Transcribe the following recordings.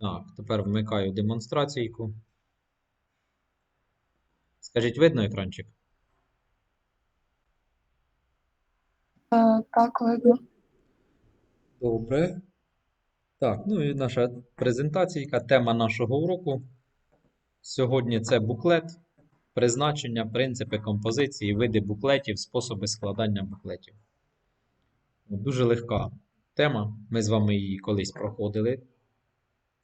Так, тепер вмикаю демонстраційку. Скажіть, видно екранчик? Е, Так, видно. Добре. Так, ну і наша презентаційка, тема нашого уроку. Сьогодні це буклет, призначення, принципи композиції, види буклетів, способи складання буклетів. Дуже легка тема. Ми з вами її колись проходили.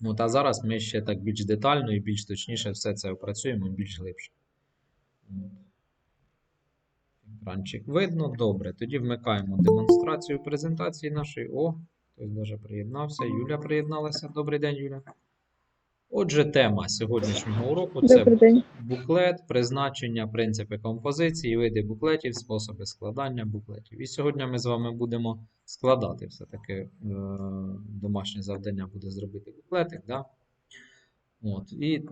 От, а зараз ми ще так більш детально і більш точніше все це опрацюємо більш глибше. Екранчик видно. Добре. Тоді вмикаємо демонстрацію презентації нашої. О, хтось даже приєднався. Юля приєдналася. Добрий день, Юля. Отже, тема сьогоднішнього уроку це буклет, призначення, принципи композиції, види буклетів, способи складання буклетів. І сьогодні ми з вами будемо складати все-таки е, домашнє завдання буде зробити буклетик. Да? От, і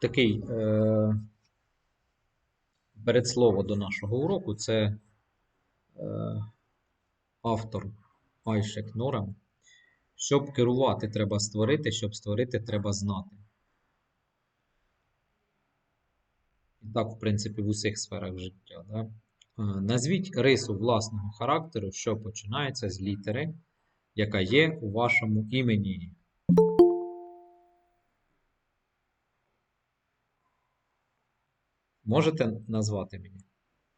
такий е, передслово до нашого уроку це е, автор Айшек Норем. Щоб керувати, треба створити, щоб створити, треба знати. І так, в принципі, в усіх сферах життя. Да? Е, Назвіть рису власного характеру, що починається з літери, яка є у вашому імені. Можете назвати мені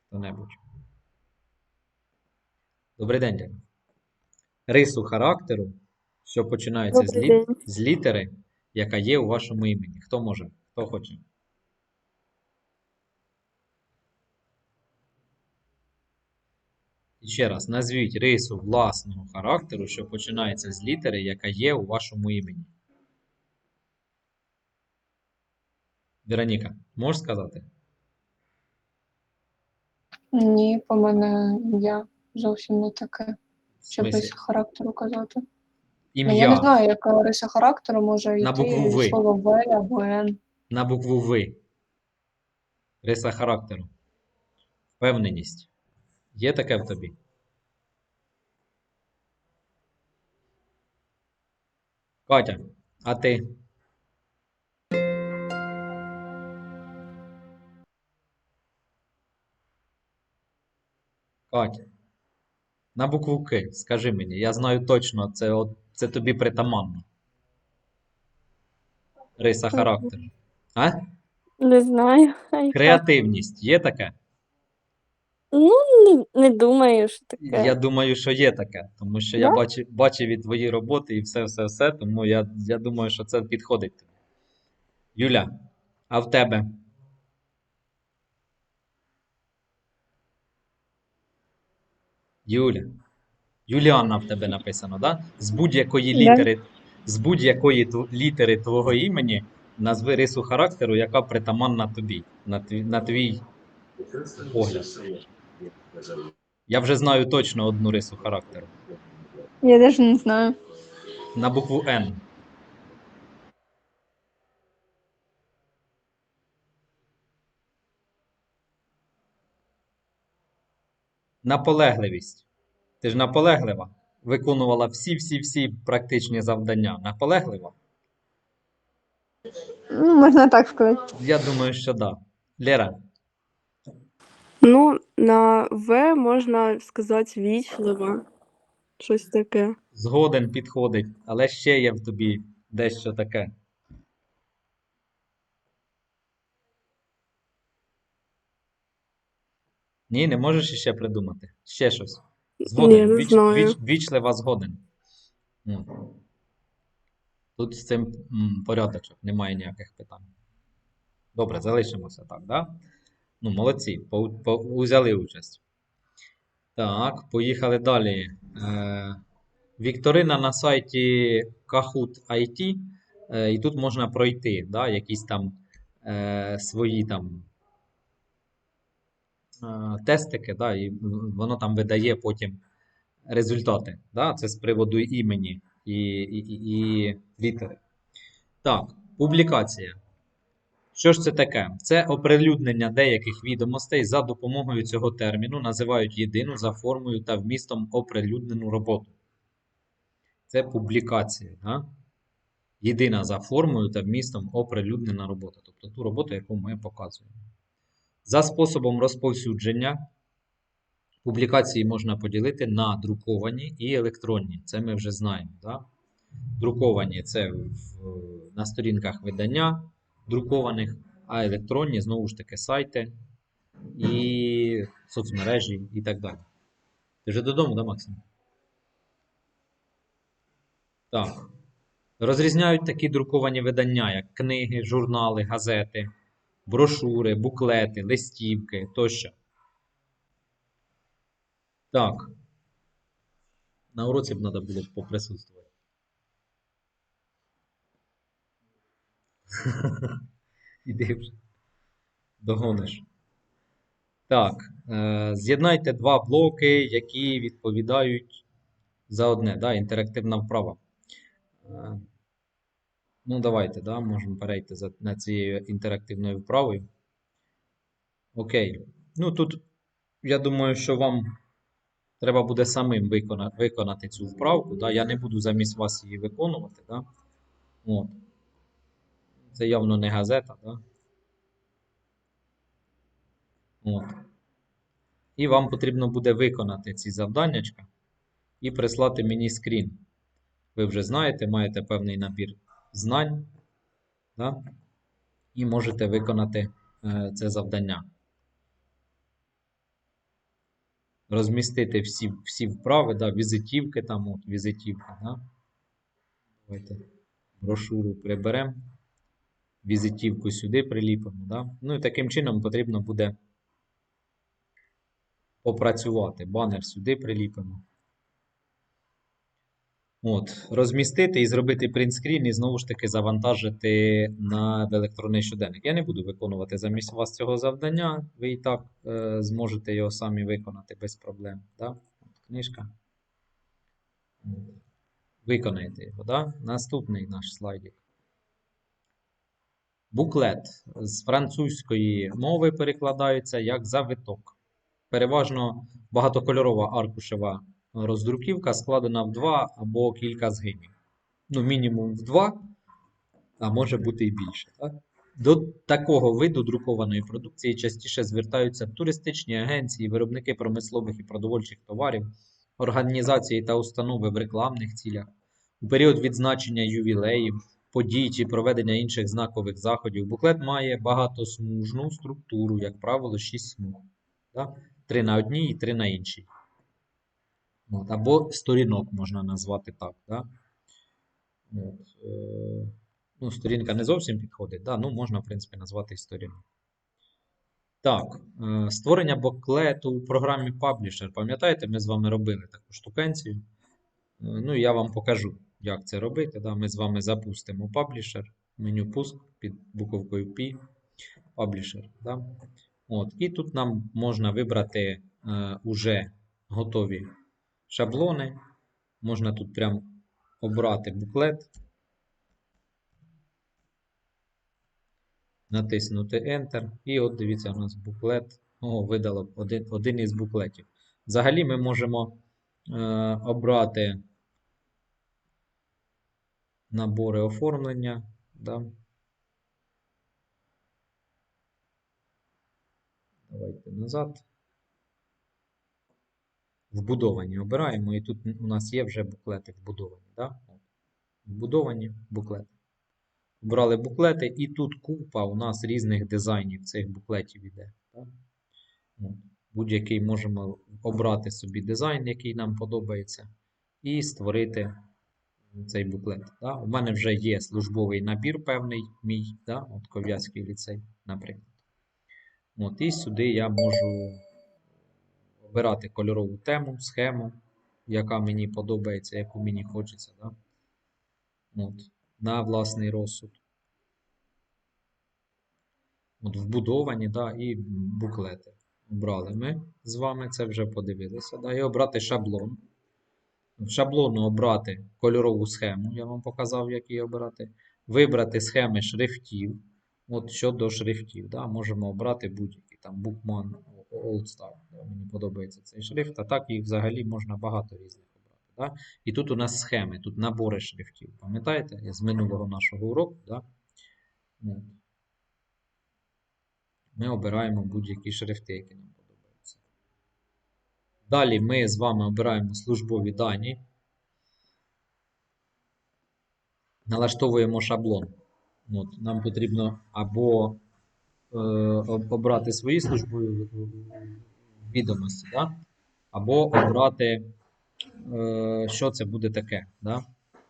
хто-небудь? Добрий день. Рису характеру, що починається з, лі... з літери, яка є у вашому імені. Хто може? Хто хоче? І ще раз, назвіть рису власного характеру, що починається з літери, яка є у вашому імені. Вероніка, можеш сказати? Ні, по мене я зовсім не таке, щоб характеру казати. Ну, Ім'я Я не знаю, яка риса характеру може На йти букву «Ви». від слова В або Н. на букву Ви. Риса характеру. Впевненість. Є таке в тобі? Катя, а ти? Катя. На букву К, скажи мені, я знаю точно, це, от, це тобі притаманно. Риса характеру. А? Не знаю. Креативність є таке? Ну, не, не думаю, що таке. Я думаю, що є таке, тому що я бачив, бачив і твої роботи, і все, все, все, тому я, я думаю, що це підходить тобі. Юля, а в тебе? Юля. Юліанна в тебе написано, да? З будь-якої літери, з будь-якої літери твого імені назви рису характеру, яка притаманна тобі, на твій, на твій погляд. Я вже знаю точно одну рису характеру. Я навіть не знаю. На букву Н. Наполегливість. Ти ж наполеглива. Виконувала всі-всі-всі практичні завдання. Наполеглива? Ну, можна так сказати. Я думаю, що да. Лера, Ну, на В можна сказати вічливо. Щось таке. згоден підходить, але ще є в тобі дещо таке. Ні, не можеш іще придумати. Ще щось. Згоден. Ні, не Віч, знаю. віч, вічлива згоден. Тут з цим порядочок, немає ніяких питань. Добре, залишимося так, да? Ну, молодці, по, по, узяли участь. Так, поїхали далі. Е, Вікторина на сайті Kahoot IT, е, і тут можна пройти, да, якісь там е, свої там тестики, да, і воно там видає потім результати. Да, це з приводу імені і, і, і, і літери. Так, публікація. Що ж це таке? Це оприлюднення деяких відомостей за допомогою цього терміну називають єдину за формою та вмістом оприлюднену роботу. Це публікація. Да? єдина за формою та вмістом оприлюднена робота, тобто ту роботу, яку ми показуємо. За способом розповсюдження публікації можна поділити на друковані і електронні. Це ми вже знаємо. Да? Друковані це в, на сторінках видання друкованих, а електронні знову ж таки сайти і соцмережі і так далі. Ти вже додому, да, Максим? Так. Розрізняють такі друковані видання, як книги, журнали, газети, брошури, буклети, листівки тощо. Так. На уроці б треба було поприсутствувати. Іди вже. Догониш. Так. Е, з'єднайте два блоки, які відповідають за одне. Да, інтерактивна вправа. Ну, давайте, да, можемо перейти за, на цією інтерактивною вправою. Окей. Ну, тут, я думаю, що вам треба буде самим виконати, виконати цю вправку. Да? Я не буду замість вас її виконувати. Да? От. Це явно не газета, да? От. І вам потрібно буде виконати ці завданнячка і прислати мені скрін. Ви вже знаєте, маєте певний набір знань, да? і можете виконати е, це завдання. Розмістити всі, всі вправи, да, візитівки там, от, візитівка, да? Давайте брошуру приберемо. Візитівку сюди приліпимо. Да? Ну і таким чином потрібно буде попрацювати. Банер сюди приліпимо. От, розмістити і зробити принтскрін, і знову ж таки завантажити на електронний щоденник. Я не буду виконувати замість вас цього завдання. Ви і так е, зможете його самі виконати без проблем. Да? От, книжка. От. Виконаєте його. Да? Наступний наш слайдик. Буклет з французької мови перекладається як завиток. Переважно багатокольорова аркушева роздруківка складена в два або кілька згинів. Ну, мінімум в два, а може бути і більше. Так? До такого виду друкованої продукції частіше звертаються туристичні агенції, виробники промислових і продовольчих товарів, організації та установи в рекламних цілях, у період відзначення ювілеїв, подій чи проведення інших знакових заходів. Буклет має багатосмужну структуру, як правило, 6 смуг. Три на одній і три на іншій. От, або сторінок можна назвати так. Да? От, е, ну, сторінка не зовсім підходить, да? ну, можна, в принципі, назвати і сторінок. Так, е, створення буклету у програмі Publisher. Пам'ятаєте, ми з вами робили таку штукенцію. Е, ну, я вам покажу, як це робити. Да? Ми з вами запустимо Publisher, меню пуск під буковкою P, Publisher. Да? От, і тут нам можна вибрати е, уже готові шаблони. Можна тут прям обрати буклет, натиснути Enter. І от дивіться, у нас буклет. О, видало один, один із буклетів. Взагалі ми можемо е, обрати набори оформлення. Да? Давайте назад. Вбудовані обираємо, і тут у нас є вже буклети вбудовані. Да? Вбудовані буклети. Обрали буклети, і тут купа у нас різних дизайнів цих буклетів іде. Будь-який можемо обрати собі дизайн, який нам подобається, і створити цей буклет. Да? У мене вже є службовий набір певний мій, да? от Ков'язький ліцей, наприклад. От, І сюди я можу обирати кольорову тему, схему, яка мені подобається, яку мені хочеться. Да? От, на власний розсуд. От, Вбудовані, да, і буклети. Обрали ми з вами це вже подивилися. Да, І обрати шаблон. В шаблону обрати кольорову схему, я вам показав, як її обирати. Вибрати схеми шрифтів. От щодо шрифтів, да, можемо обрати будь-який там Bookman Old Star. Да, мені подобається цей шрифт, а так їх взагалі можна багато різних обрати. Да? І тут у нас схеми, тут набори шрифтів. Пам'ятаєте? З минулого нашого уроку. Да? Ми обираємо будь-які шрифти, які нам подобаються. Далі ми з вами обираємо службові дані. Налаштовуємо шаблон. От, нам потрібно або е, обрати свої службові відомості, да? або обрати, е, що це буде таке. Да?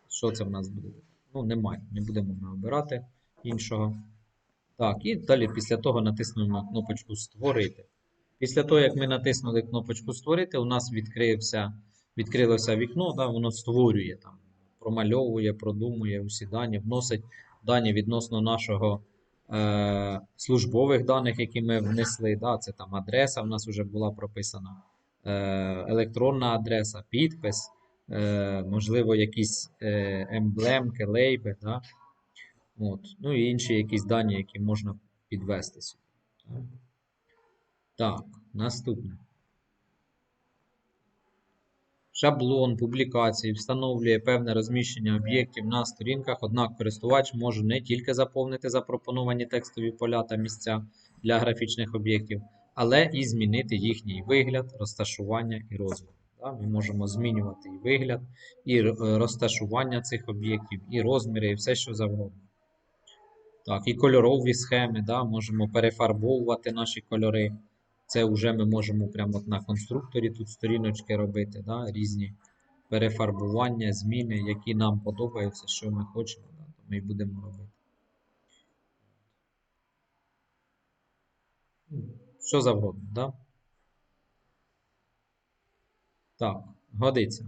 Що це в нас буде? Ну, немає. Не будемо ми обирати іншого. Так, і далі після того натиснемо на кнопочку Створити. Після того, як ми натиснули кнопочку Створити, у нас відкрився, відкрилося вікно, да, воно створює там, промальовує, продумує усі дані, вносить дані відносно нашого е, службових даних, які ми внесли. Да, це там адреса в нас вже була прописана, е, електронна адреса, підпис, е, можливо, якісь емблемки, лейби. Да, От. Ну і інші якісь дані, які можна підвести сюди. Так наступне. Шаблон публікації встановлює певне розміщення об'єктів на сторінках, однак користувач може не тільки заповнити запропоновані текстові поля та місця для графічних об'єктів, але і змінити їхній вигляд, розташування і розвиток. Ми можемо змінювати і вигляд, і е, розташування цих об'єктів, і розміри, і все, що завгодно. Так, і кольорові схеми, да, можемо перефарбовувати наші кольори. Це вже ми можемо прямо на конструкторі тут сторіночки робити, да, різні перефарбування, зміни, які нам подобаються, що ми хочемо, да, то ми і будемо робити. Що завгодно, да? Так, годиться.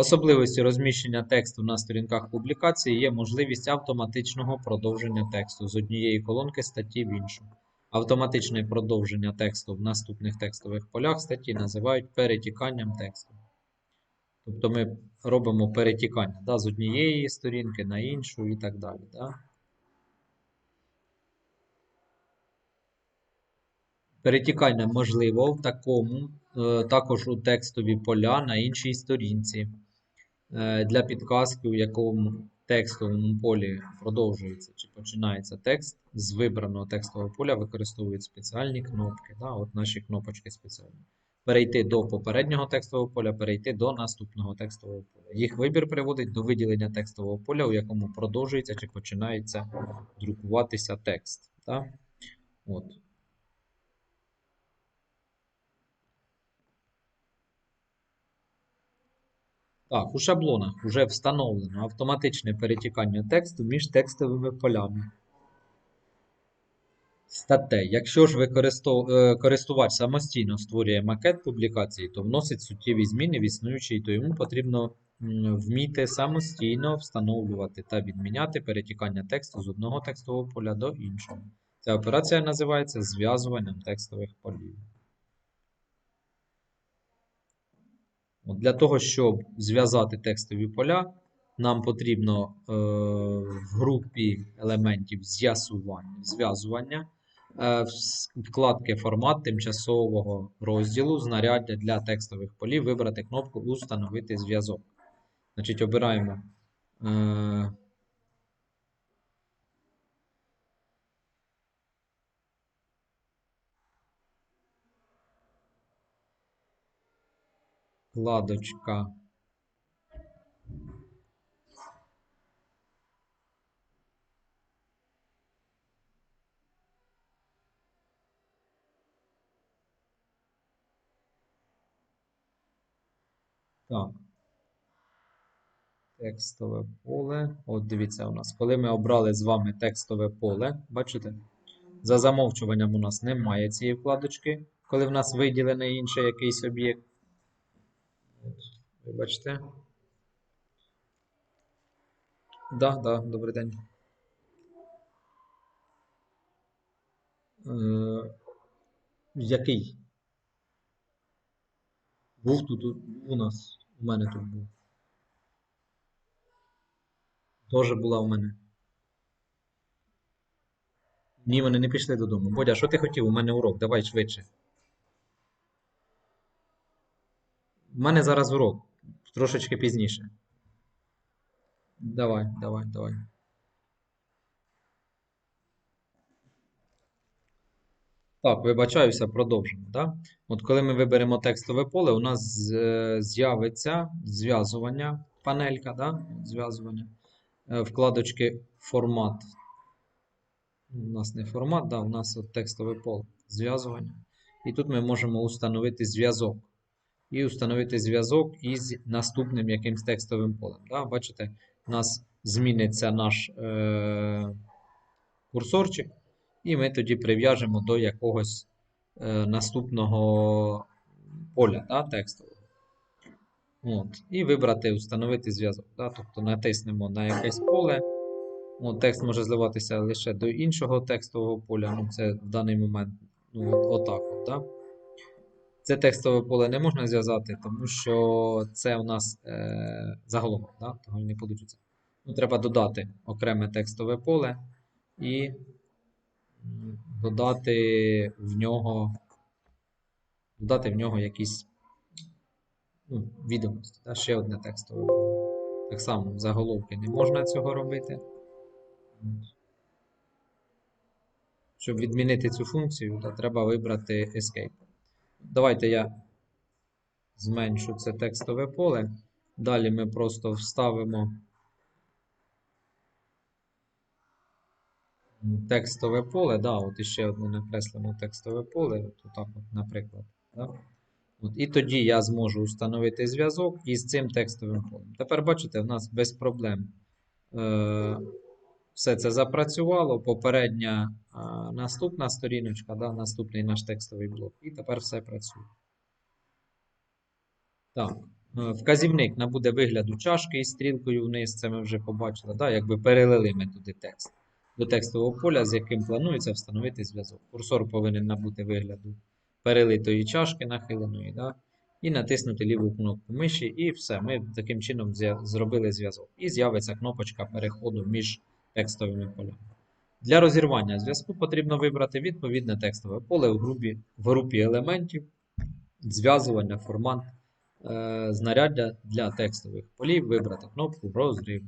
Особливістю розміщення тексту на сторінках публікації є можливість автоматичного продовження тексту з однієї колонки статті в іншу. Автоматичне продовження тексту в наступних текстових полях статті називають перетіканням тексту. Тобто ми робимо перетікання да, з однієї сторінки на іншу і так далі. Да? Перетікання можливо в такому, е, також у текстові поля на іншій сторінці. Е, Для підказки, у якому текстовому полі продовжується чи починається текст, з вибраного текстового поля використовують спеціальні кнопки. Да? От наші кнопочки спеціальні. Перейти до попереднього текстового поля, перейти до наступного текстового поля. Їх вибір приводить до виділення текстового поля, у якому продовжується чи починається друкуватися текст. Да? От. Так, у шаблонах вже встановлено автоматичне перетікання тексту між текстовими полями. Статей. Якщо ж е, користувач самостійно створює макет публікації, то вносить суттєві зміни в існуючий, то йому потрібно вміти самостійно встановлювати та відміняти перетікання тексту з одного текстового поля до іншого. Ця операція називається зв'язуванням текстових полів. От для того, щоб зв'язати текстові поля, нам потрібно е, в групі елементів з'ясування, зв'язування, е, вкладки формат тимчасового розділу знаряддя для текстових полів вибрати кнопку Установити зв'язок. Значить, обираємо. Е, вкладочка. Так. Текстове поле. От дивіться у нас. Коли ми обрали з вами текстове поле, бачите? За замовчуванням у нас немає цієї вкладочки, коли в нас виділений інший якийсь об'єкт. Вибачте. Да, да, добрий день. Е, який? Був тут у нас. У мене тут був. Тоже була у мене. Ні, вони не пішли додому. Бодя, що ти хотів? У мене урок. Давай швидше. У мене зараз урок. Трошечки пізніше. Давай, давай, давай. Так, вибачаюся, продовжимо. Да? От коли ми виберемо текстове поле, у нас е, з'явиться зв'язування, панелька, да? зв'язування, е, вкладочки формат. У нас не формат, да, у нас от текстове поле, зв'язування. І тут ми можемо установити зв'язок. І установити зв'язок із наступним якимсь текстовим полем. Да? Бачите, у нас зміниться наш е- курсорчик, і ми тоді прив'яжемо до якогось е, наступного поля да, текстового. От. І вибрати установити зв'язок. Да? Тобто натиснемо на якесь поле. От, текст може зливатися лише до іншого текстового поля. Ну, це в даний момент ну, от, отак. От, да? Це текстове поле не можна зв'язати, тому що це у нас е, заголовок, да? того не вийде. Ну, треба додати окреме текстове поле і додати в нього, додати в нього якісь ну, відомості. Да? Ще одне текстове поле. Так само в заголовки не можна цього робити. Щоб відмінити цю функцію, то треба вибрати Escape. Давайте я зменшу це текстове поле. Далі ми просто вставимо текстове поле. Да, от іще одне накреслимо текстове поле. От отак, от, наприклад. Да? От, і тоді я зможу встановити зв'язок із цим текстовим полем. Тепер бачите, в нас без проблем е, все це запрацювало. Попередня е, наступна сторіночка, да, наступний наш текстовий блок. І тепер все працює. Так. е, Вказівник набуде вигляду чашки із стрілкою вниз, це ми вже побачили. Да? Якби перелили ми туди текст до текстового поля, з яким планується встановити зв'язок. Курсор повинен набути вигляду перелитої чашки нахиленої, да? і натиснути ліву кнопку миші, і все. Ми таким чином зробили зв'язок. І з'явиться кнопочка переходу між текстовими полями. Для розірвання зв'язку потрібно вибрати відповідне текстове поле в групі, в групі елементів, зв'язування, формат, е, знаряддя для текстових полів, вибрати кнопку розрив.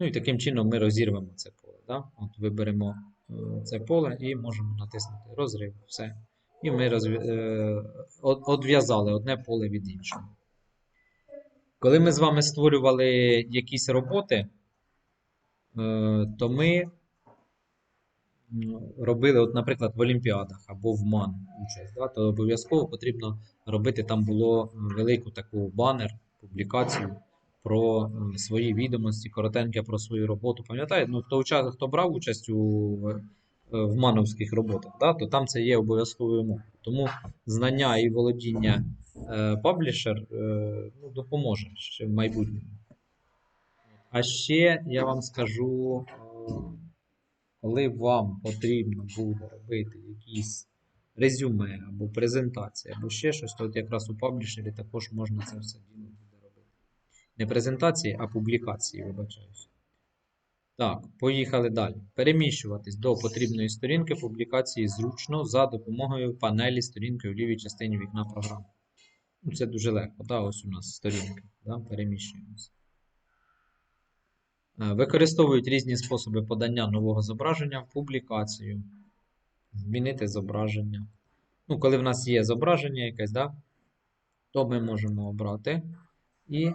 Ну і таким чином ми розірвемо це поле. Да? От виберемо е, це поле і можемо натиснути розрив. Все. І ми розв'я- е, одв'язали одне поле від іншого. Коли ми з вами створювали якісь роботи, то ми робили, от, наприклад, в Олімпіадах або в МАН участь, да, то обов'язково потрібно робити там було е, велику таку банер, публікацію про е, свої відомості, коротеньке про свою роботу. Пам'ятаєте, ну, хто, уча- хто брав участь у, е, в мановських роботах, да, то там це є обов'язковою умовою. Тому знання і володіння е, паблішер е, ну, допоможе ще в майбутньому. А ще я вам скажу, е, коли вам потрібно буде робити якісь резюме або презентації, або ще щось, то от якраз у паблішері також можна це все діло буде робити. Не презентації, а публікації, вибачаюся. Так, поїхали далі. Переміщуватись до потрібної сторінки публікації зручно за допомогою панелі сторінки у лівій частині вікна програми. Ну, це дуже легко. Да? Ось у нас сторінка. Да? Переміщуємося. Е, Використовують різні способи подання нового зображення в публікацію. Змінити зображення. Ну, коли в нас є зображення якесь, да, то ми можемо обрати. І е,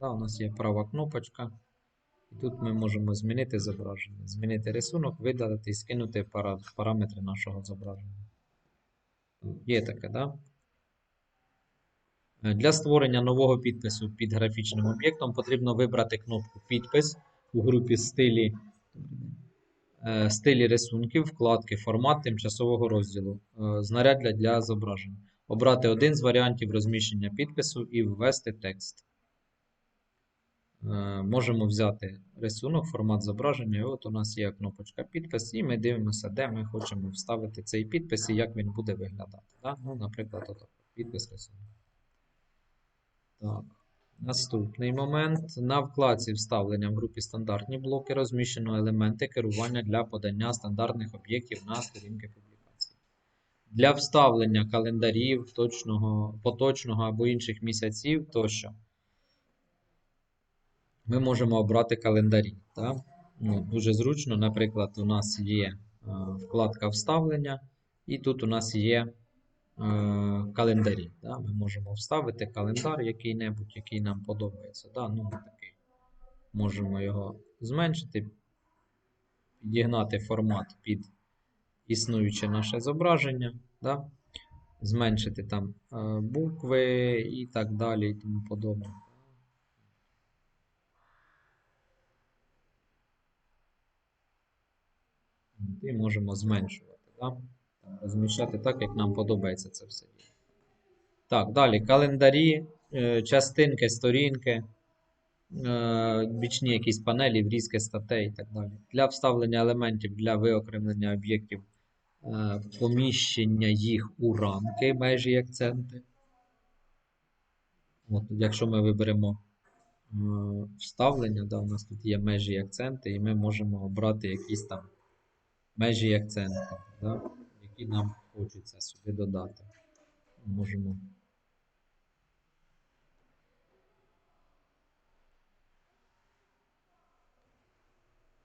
да, у нас є права кнопочка. І тут ми можемо змінити зображення, змінити рисунок, видалити і скинути пара, параметри нашого зображення. Є таке, да? Е, Для створення нового підпису під графічним об'єктом потрібно вибрати кнопку Підпис у групі стилі, е, стилі рисунків, вкладки, формат тимчасового розділу, е, знаряддя для зображень. Обрати один з варіантів розміщення підпису і ввести текст. Можемо взяти рисунок, формат зображення, і от у нас є кнопочка підпис, і ми дивимося, де ми хочемо вставити цей підпис і як він буде виглядати. Да? Ну, наприклад, отак. Підпис рисунок. Так. Наступний момент. На вкладці вставлення в групі стандартні блоки розміщено елементи керування для подання стандартних об'єктів на сторінки публікації. Для вставлення календарів точного, поточного або інших місяців тощо. Ми можемо обрати календарі. Так? Ну, дуже зручно. Наприклад, у нас є е, вкладка вставлення, і тут у нас є календарі. Да? Ми можемо вставити календар який-небудь, який нам подобається. Да? Ну, такий. Можемо його зменшити, підігнати формат під існуюче наше зображення, да? зменшити там е, букви і так далі, і тому подобне. І можемо зменшувати, да? Розміщати так, як нам подобається це все. Так, далі календарі, е, частинки, сторінки, е, бічні якісь панелі, врізки статей і так далі. Для вставлення елементів для виокремлення об'єктів, е, поміщення їх у рамки, межі і акценти. От, якщо ми виберемо вставлення, да, у нас тут є межі і акценти, і ми можемо обрати якісь там межі і акценти, да, які нам хочеться сюди додати. Можемо.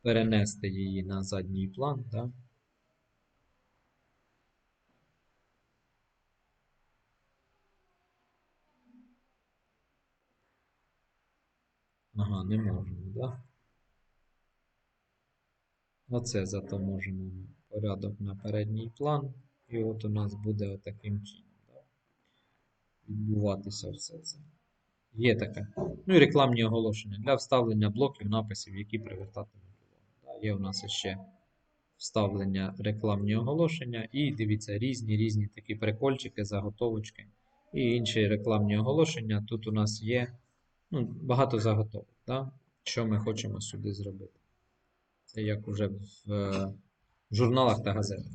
Перенести її на задній план, да? Ага, не можемо, да? Оце зато можемо порядок на передній план. І от у нас буде отаким чином да? відбуватися все це. Є таке. Ну і рекламні оголошення для вставлення блоків написів, які привертатимуть увагу. Да? Є у нас ще вставлення рекламні оголошення. І дивіться, різні різні такі прикольчики, заготовочки і інші рекламні оголошення. Тут у нас є ну, багато заготовок. Да? Що ми хочемо сюди зробити. Це як уже в е, журналах та газетах.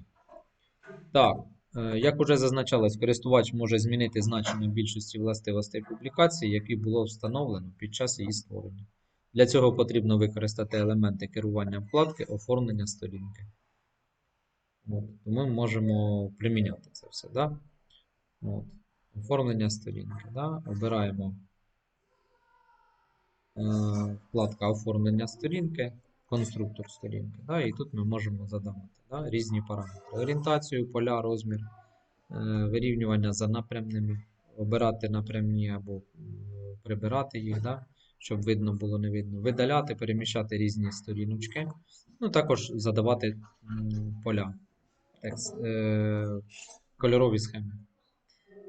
Так, е, як уже зазначалось, користувач може змінити значення більшості властивостей публікації, які було встановлено під час її створення. Для цього потрібно використати елементи керування вкладки, оформлення сторінки. От, то ми можемо приміняти це все. Да? От, оформлення сторінки. Да? Обираємо е, вкладка оформлення сторінки конструктор сторінки. Да? І тут ми можемо задавати да? різні параметри. Орієнтацію, поля, розмір, е, вирівнювання за напрямними, обирати напрямні або прибирати їх, да? щоб видно було не видно. Видаляти, переміщати різні сторіночки. Ну, також задавати поля. Текст, е, кольорові схеми.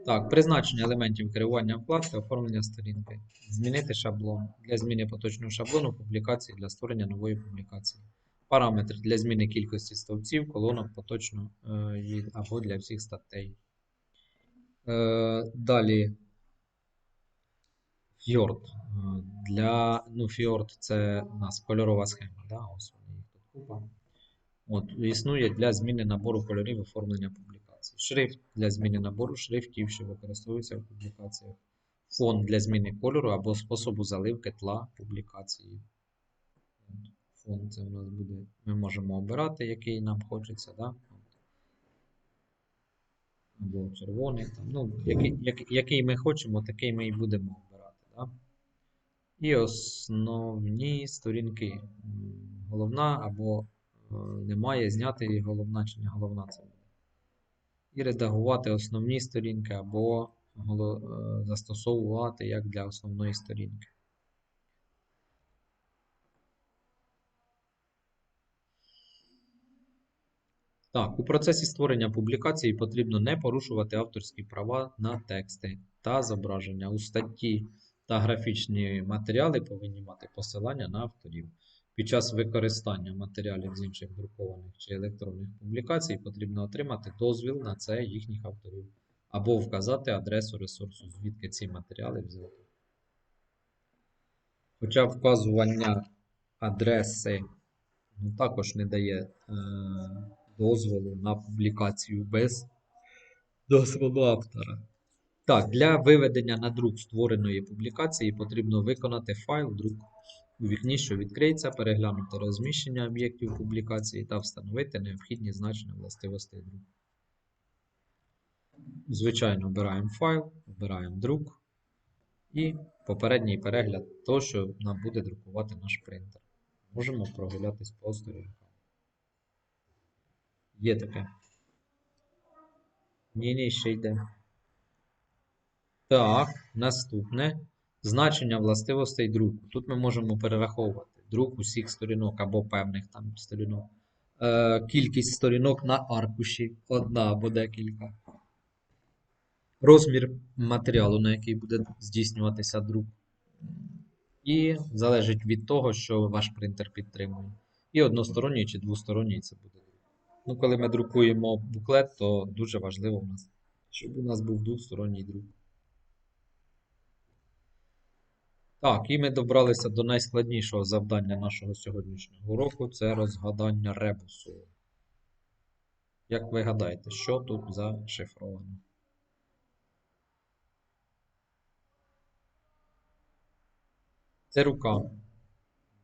Так, призначення елементів керування вкладки, оформлення сторінки. Змінити шаблон. Для зміни поточного шаблону публікації для створення нової публікації. Параметри для зміни кількості стовпців, колонок поточно е, або для всіх статей. Е, далі. Фьорд. Е, Для, ну, фьорд це у нас кольорова схема. Да? Ось вони їх тут купа. От, існує для зміни набору кольорів оформлення публікацій. Шрифт для зміни набору шрифтів, що використовується в публікаціях. Фон для зміни кольору або способу заливки тла публікації. Фон це у нас буде. Ми можемо обирати, який нам хочеться. Да? Або червоний. Там, ну, який, який, який ми хочемо, такий ми і будемо обирати. Да? І основні сторінки. Головна або е, немає, зняти її головна чи не головна це. І редагувати основні сторінки або е, застосовувати як для основної сторінки. Так, у процесі створення публікації потрібно не порушувати авторські права на тексти та зображення. У статті та графічні матеріали повинні мати посилання на авторів. Під час використання матеріалів з інших друкованих чи електронних публікацій потрібно отримати дозвіл на це їхніх авторів або вказати адресу ресурсу, звідки ці матеріали взяти. Хоча вказування адреси ну, також не дає е, дозволу на публікацію без дозволу автора. Так, для виведення на друк створеної публікації потрібно виконати файл друк у вікні, що відкриється, переглянути розміщення об'єктів публікації та встановити необхідні значення властивостей друку. Звичайно, обираємо файл, обираємо друк і попередній перегляд того, що нам буде друкувати наш принтер. Можемо прогулятись по сторінкам. Є таке. Ні, ні, ще йде. Так, наступне. Значення властивостей друку. Тут ми можемо перераховувати друк усіх сторінок або певних там сторінок. Е, кількість сторінок на аркуші. Одна або декілька. Розмір матеріалу, на який буде здійснюватися друк. І залежить від того, що ваш принтер підтримує. І односторонній чи двосторонній це буде. Ну, коли ми друкуємо буклет, то дуже важливо в нас, щоб у нас був двосторонній друк. Так, і ми добралися до найскладнішого завдання нашого сьогоднішнього уроку це розгадання ребусу. Як ви гадаєте, що тут зашифровано? Це рука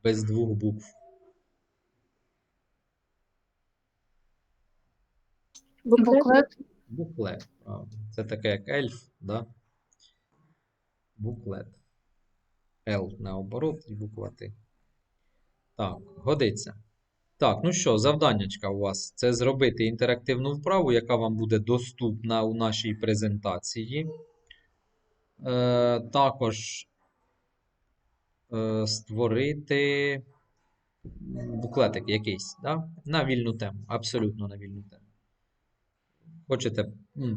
без двох букв. Буклет. Буклет, правда. Це таке як ельф, да? Буклет. Л наоборот і буква Т. Так, годиться. Так, ну що, завданнячка у вас це зробити інтерактивну вправу, яка вам буде доступна у нашій презентації. Е, також е, створити буклетик якийсь, да? на вільну тему, абсолютно на вільну тему. Хочете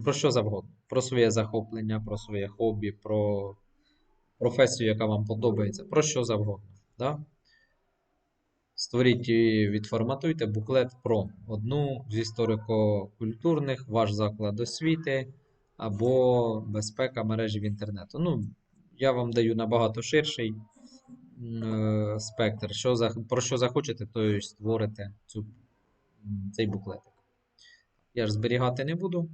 про що завгодно. Про своє захоплення, про своє хобі, про професію, яка вам подобається, про що завгодно. Да? Створіть і відформатуйте буклет про одну з історико-культурних, ваш заклад освіти або безпека мережі в інтернету. Ну, я вам даю набагато ширший е, спектр. Що про що захочете, то створите цю, цей буклетик. Я ж зберігати не буду.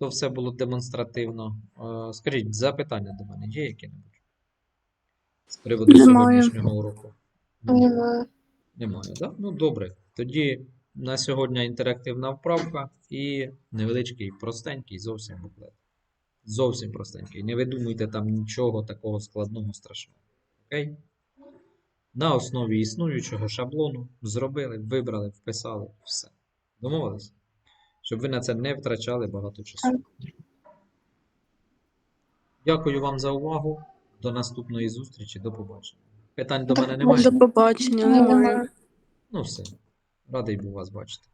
То все було демонстративно. Е, Скажіть, запитання до мене є які-небудь? З приводу Немає. сьогоднішнього уроку? Немає. Немає, так? Ну, добре. Тоді на сьогодні інтерактивна вправка і невеличкий, простенький зовсім буклет. Зовсім простенький. Не видумуйте там нічого такого складного, страшного. Окей? На основі існуючого шаблону зробили, вибрали, вписали, все. Домовились? Щоб ви на це не втрачали багато часу. Дякую вам за увагу. До наступної зустрічі. До побачення. Питань до мене немає? До побачення, немає. Ну все. Радий був вас бачити.